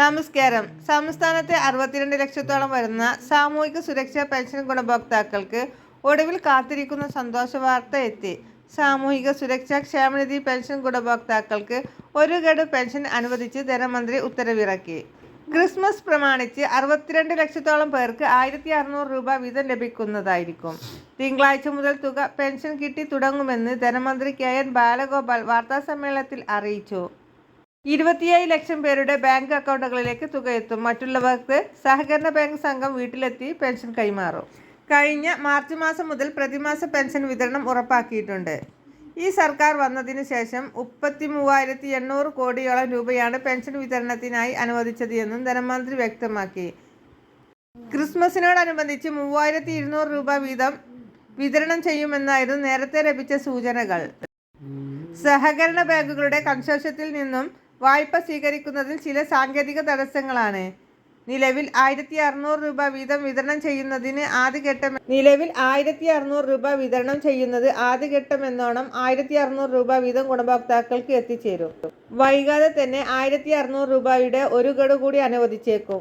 നമസ്കാരം. സംസ്ഥാനത്തെ അറുപത്തിരണ്ട് ലക്ഷത്തോളം വരുന്ന സാമൂഹിക സുരക്ഷാ പെൻഷൻ ഗുണഭോക്താക്കൾക്ക് ഒടുവിൽ കാത്തിരിക്കുന്ന സന്തോഷ വാർത്ത എത്തി. സാമൂഹിക സുരക്ഷാ ക്ഷേമനിധി പെൻഷൻ ഗുണഭോക്താക്കൾക്ക് ഒരു ഗഡു പെൻഷൻ അനുവദിച്ച് ധനമന്ത്രി ഉത്തരവിറക്കി. ക്രിസ്മസ് പ്രമാണിച്ച് അറുപത്തിരണ്ട് ലക്ഷത്തോളം പേർക്ക് ആയിരത്തി അറുന്നൂറ് രൂപ വീതം ലഭിക്കുന്നതായിരിക്കും. തിങ്കളാഴ്ച മുതൽ തുക പെൻഷൻ കിട്ടി തുടങ്ങുമെന്ന് ധനമന്ത്രി കെ എൻ ബാലഗോപാൽ വാർത്താസമ്മേളനത്തിൽ അറിയിച്ചു. ഇരുപത്തിയേഴ് ലക്ഷം പേരുടെ ബാങ്ക് അക്കൗണ്ടുകളിലേക്ക് തുക എത്തും. മറ്റുള്ളവർക്ക് സഹകരണ ബാങ്ക് സംഘം വീട്ടിലെത്തി പെൻഷൻ കൈമാറും. കഴിഞ്ഞ മാർച്ച് മാസം മുതൽ പ്രതിമാസ പെൻഷൻ വിതരണം ഉറപ്പാക്കിയിട്ടുണ്ട്. ഈ സർക്കാർ വന്നതിന് ശേഷം മുപ്പത്തി മൂവായിരത്തി എണ്ണൂറ് കോടിയോളം രൂപയാണ് പെൻഷൻ വിതരണത്തിനായി അനുവദിച്ചത് എന്നും ധനമന്ത്രി വ്യക്തമാക്കി. ക്രിസ്മസിനോടനുബന്ധിച്ച് മൂവായിരത്തി ഇരുന്നൂറ് രൂപ വീതം വിതരണം ചെയ്യുമെന്നായിരുന്നു നേരത്തെ ലഭിച്ച സൂചനകൾ. സഹകരണ ബാങ്കുകളുടെ കൺസോഷ്യത്തിൽ നിന്നും വായ്പ സ്വീകരിക്കുന്നതിൽ ചില സാങ്കേതിക തടസ്സങ്ങളാണ്. നിലവിൽ ആയിരത്തി അറുന്നൂറ് രൂപ വീതം വിതരണം ചെയ്യുന്നതിന് ആദ്യഘട്ടം നിലവിൽ ആയിരത്തി അറുന്നൂറ് രൂപ വിതരണം ചെയ്യുന്നത് ആദ്യഘട്ടം എന്നോണം ആയിരത്തി അറുന്നൂറ് രൂപ വീതം ഗുണഭോക്താക്കൾക്ക് എത്തിച്ചേരും. വൈകാതെ തന്നെ ആയിരത്തി അറുന്നൂറ് രൂപയുടെ ഒരു ഗഡു കൂടി അനുവദിച്ചേക്കും.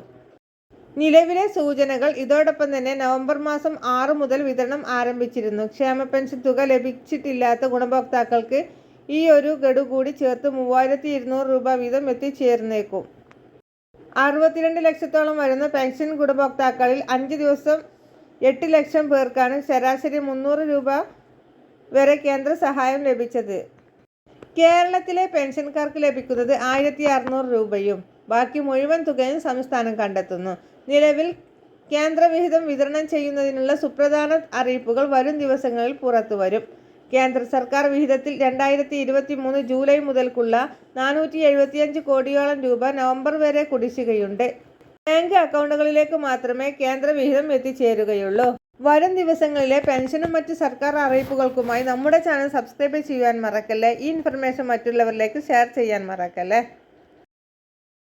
നിലവിലെ സൂചനകൾ ഇതോടൊപ്പം തന്നെ നവംബർ മാസം ആറ് മുതൽ വിതരണം ആരംഭിച്ചിരുന്നു. ക്ഷേമ പെൻഷൻ തുക ലഭിച്ചിട്ടില്ലാത്ത ഗുണഭോക്താക്കൾക്ക് ഈ ഒരു ഗഡു കൂടി ചേർത്ത് മൂവായിരത്തി ഇരുന്നൂറ് രൂപ വീതം എത്തിച്ചേർന്നേക്കും. അറുപത്തിരണ്ട് ലക്ഷത്തോളം വരുന്ന പെൻഷൻ ഗുണഭോക്താക്കളിൽ അഞ്ച് ദിവസം എട്ട് ലക്ഷം പേർക്കാണ് ശരാശരി മുന്നൂറ് രൂപ വരെ കേന്ദ്ര സഹായം ലഭിച്ചത്. കേരളത്തിലെ പെൻഷൻകാർക്ക് ലഭിക്കുന്നത് ആയിരത്തി അറുന്നൂറ് രൂപയും ബാക്കി മുഴുവൻ തുകയും സംസ്ഥാനം കണ്ടെത്തുന്നു. നിലവിൽ കേന്ദ്രവിഹിതം വിതരണം ചെയ്യുന്നതിനുള്ള സുപ്രധാന അറിയിപ്പുകൾ വരും ദിവസങ്ങളിൽ പുറത്തുവരും. കേന്ദ്ര സർക്കാർ വിഹിതത്തിൽ രണ്ടായിരത്തി ഇരുപത്തി മൂന്ന് ജൂലൈ മുതൽക്കുള്ള നാനൂറ്റി എഴുപത്തിയഞ്ച് കോടിയോളം രൂപ നവംബർ വരെ കുടിശ്ശികയുണ്ട്. ബാങ്ക് അക്കൗണ്ടുകളിലേക്ക് മാത്രമേ കേന്ദ്ര വിഹിതം എത്തിച്ചേരുകയുള്ളൂ. വരും ദിവസങ്ങളിലെ പെൻഷനും മറ്റ് സർക്കാർ അറിയിപ്പുകൾക്കുമായി നമ്മുടെ ചാനൽ സബ്സ്ക്രൈബ് ചെയ്യാൻ മറക്കല്ലേ? ഈ ഇൻഫർമേഷൻ മറ്റുള്ളവരിലേക്ക് ഷെയർ ചെയ്യാൻ മറക്കല്ലേ?